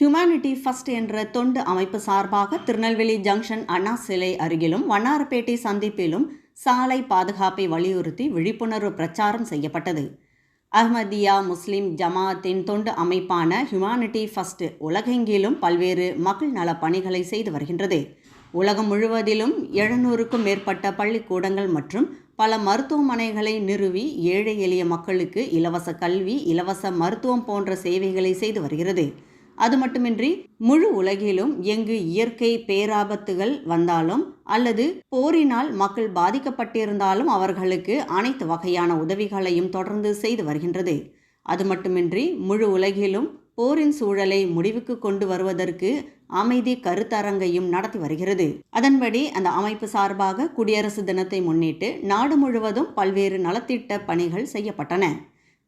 Humanity first என்ற தொண்டு அமைப்பு சார்பாக திருநெல்வேலி ஜங்ஷன் அண்ணா சிலை அருகிலும் வண்ணாரப்பேட்டை சந்திப்பிலும் சாலை பாதுகாப்பை வலியுறுத்தி விழிப்புணர்வு பிரச்சாரம் செய்யப்பட்டது. அஹ்மதியா முஸ்லிம் ஜமாத்தின் தொண்டு அமைப்பான ஹியூமானிட்டி ஃபர்ஸ்ட் உலகெங்கிலும் பல்வேறு மக்கள் நல பணிகளை செய்து வருகின்றது. உலகம் முழுவதிலும் எழுநூறுக்கும் மேற்பட்ட பள்ளிக்கூடங்கள் மற்றும் பல மருத்துவமனைகளை நிறுவி ஏழை எளிய மக்களுக்கு இலவச கல்வி இலவச மருத்துவம் போன்ற சேவைகளை செய்து வருகிறது. அது மட்டுமின்றி முழு உலகிலும் எங்கு இயற்கை பேராபத்துகள் வந்தாலும் அல்லது போரினால் மக்கள் பாதிக்கப்பட்டிருந்தாலும் அவர்களுக்கு அனைத்து வகையான உதவிகளையும் தொடர்ந்து செய்து வருகின்றது. அது மட்டுமின்றி முழு உலகிலும் போரின் சூழலை முடிவுக்கு கொண்டு வருவதற்கு அமைதி கருத்தரங்கையும் நடத்தி வருகிறது. அதன்படி அந்த அமைப்பு சார்பாக குடியரசு தினத்தை முன்னிட்டு நாடு முழுவதும் பல்வேறு நலத்திட்ட பணிகள் செய்யப்பட்டன.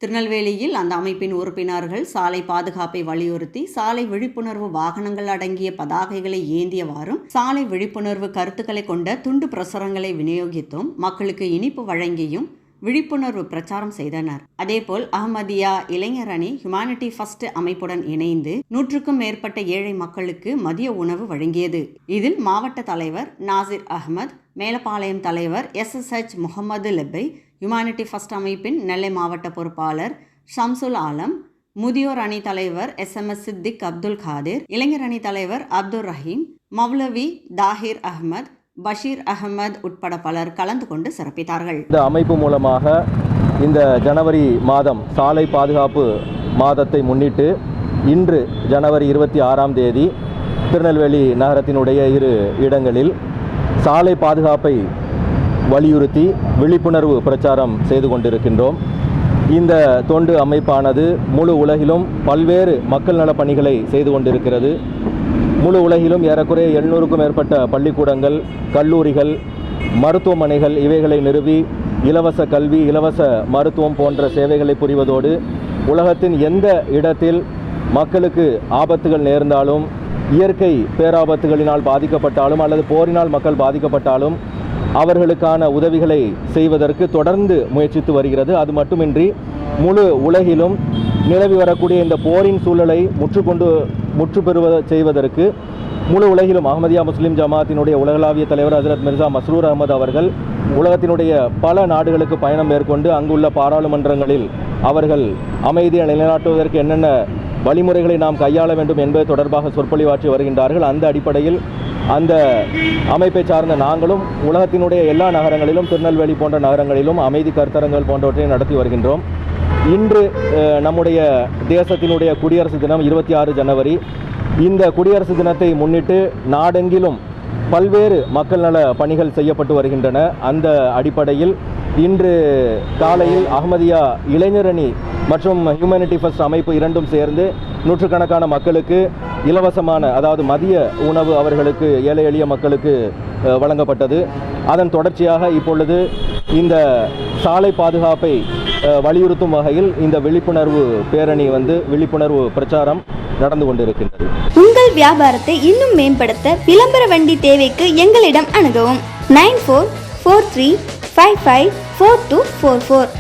திருநெல்வேலியில் அந்த அமைப்பின் உறுப்பினர்கள் சாலை பாதுகாப்பை வலியுறுத்தி சாலை விழிப்புணர்வு வாகனங்கள் அடங்கிய பதாகைகளை ஏந்தியவாறும் சாலை விழிப்புணர்வு கருத்துக்களை கொண்ட துண்டு பிரசுரங்களை விநியோகித்தும் மக்களுக்கு இனிப்பு வழங்கியும் விழிப்புணர்வு பிரச்சாரம் செய்தனர். அதேபோல் அஹ்மதியா இளைஞர் அணி ஹியூமானிட்டி ஃபர்ஸ்ட் அமைப்புடன் இணைந்து நூற்றுக்கும் மேற்பட்ட ஏழை மக்களுக்கு மதிய உணவு வழங்கியது. இதில் மாவட்ட தலைவர் நாசிர் அகமது மேலப்பாளையம் தலைவர் S S H Mohammed Lebbai humanity first அமைப்பின் நெல்லை மாவட்ட பொறுப்பாளர் ஷம்சுல் ஆலம் முதியோர் அணி தலைவர் S M S Siddique Abdul Kadir இளைஞர் அணி தலைவர் அப்துல் ரஹீம் மௌலவி தாஹிர் அஹ்மத் பஷீர் அகமது உட்பட பலர் கலந்து கொண்டு சிறப்பித்தார்கள். இந்த அமைப்பு மூலமாக இந்த ஜனவரி மாதம் சாலை பாதுகாப்பு மாதத்தை முன்னிட்டு இன்று ஜனவரி இருபத்தி ஆறாம் தேதி திருநெல்வேலி நகரத்தினுடைய இரு இடங்களில் சாலை பாதுகாப்பை வலியுறுத்தி விழிப்புணர்வு பிரச்சாரம் செய்து கொண்டிருக்கின்றோம். இந்த தொண்டு அமைப்பானது முழு உலகிலும் பல்வேறு மக்கள் நலப் பணிகளை செய்து கொண்டிருக்கிறது. முழு உலகிலும் ஏறக்குறைய எழுநூறுக்கும் மேற்பட்ட பள்ளிக்கூடங்கள் கல்லூரிகள் மருத்துவமனைகள் இவைகளை நிறுவி இலவச கல்வி இலவச மருத்துவம் போன்ற சேவைகளை புரிவதோடு உலகத்தின் எந்த இடத்தில் மக்களுக்கு ஆபத்துகள் நேர்ந்தாலும் இயற்கை பேராபத்துகளினால் பாதிக்கப்பட்டாலும் அல்லது போரினால் மக்கள் பாதிக்கப்பட்டாலும் அவர்களுக்கான உதவிகளை செய்வதற்கு தொடர்ந்து முயற்சித்து வருகிறது. அது மட்டுமின்றி முழு உலகிலும் நிலவி வரக்கூடிய இந்த போரின் சூழலை முற்றுக்கொண்டு முற்று பெறுவ செய்வதற்கு முழு உலகிலும் அகமதியா முஸ்லிம் ஜமாத்தினுடைய உலகளாவிய தலைவர் ஹசரத் மிர்சா மஸ்ரூர் அகமது அவர்கள் உலகத்தினுடைய பல நாடுகளுக்கு பயணம் மேற்கொண்டு அங்குள்ள பாராளுமன்றங்களில் அவர்கள் அமைதியை நிலைநாட்டுவதற்கு என்னென்ன வழிமுறைகளை நாம் கையாள வேண்டும் என்பது தொடர்பாக சொற்பொழிவாற்றி வருகின்றார்கள். அந்த அடிப்படையில் அந்த அமைப்பை சார்ந்த நாங்களும் உலகத்தினுடைய எல்லா நகரங்களிலும் திருநெல்வேலி போன்ற நகரங்களிலும் அமைதி கருத்தரங்கள் போன்றவற்றை நடத்தி வருகின்றோம். இன்று நம்முடைய தேசத்தினுடைய குடியரசு தினம் இருபத்தி ஆறு ஜனவரி. இந்த குடியரசு தினத்தை முன்னிட்டு நாடெங்கிலும் பல்வேறு மக்கள் நல பணிகள் செய்யப்பட்டு வருகின்றன. அந்த அடிப்படையில் இன்று காலையில் அகமதியா இளைஞரணி மற்றும் ஹியூமனிட்டி ஃபர்ஸ்ட் அமைப்பு இரண்டும் சேர்ந்து நூற்றுக்கணக்கான மக்களுக்கு இலவசமான அதாவது மதிய உணவு அவர்களுக்கு ஏழை எளிய மக்களுக்கு வழங்கப்பட்டது. அதன் தொடர்ச்சியாக இப்பொழுது இந்த சாலை பாதுகாப்பை வலியுறுத்தும் வகையில் இந்த விழிப்புணர்வு பேரணி வந்து விழிப்புணர்வு பிரச்சாரம் நடந்து கொண்டிருக்கின்றது. உங்கள் வியாபாரத்தை இன்னும் மேம்படுத்த விளம்பர வண்டி தேவைக்கு எங்களிடம் அணுகவும். Nine four four three five five four two four four.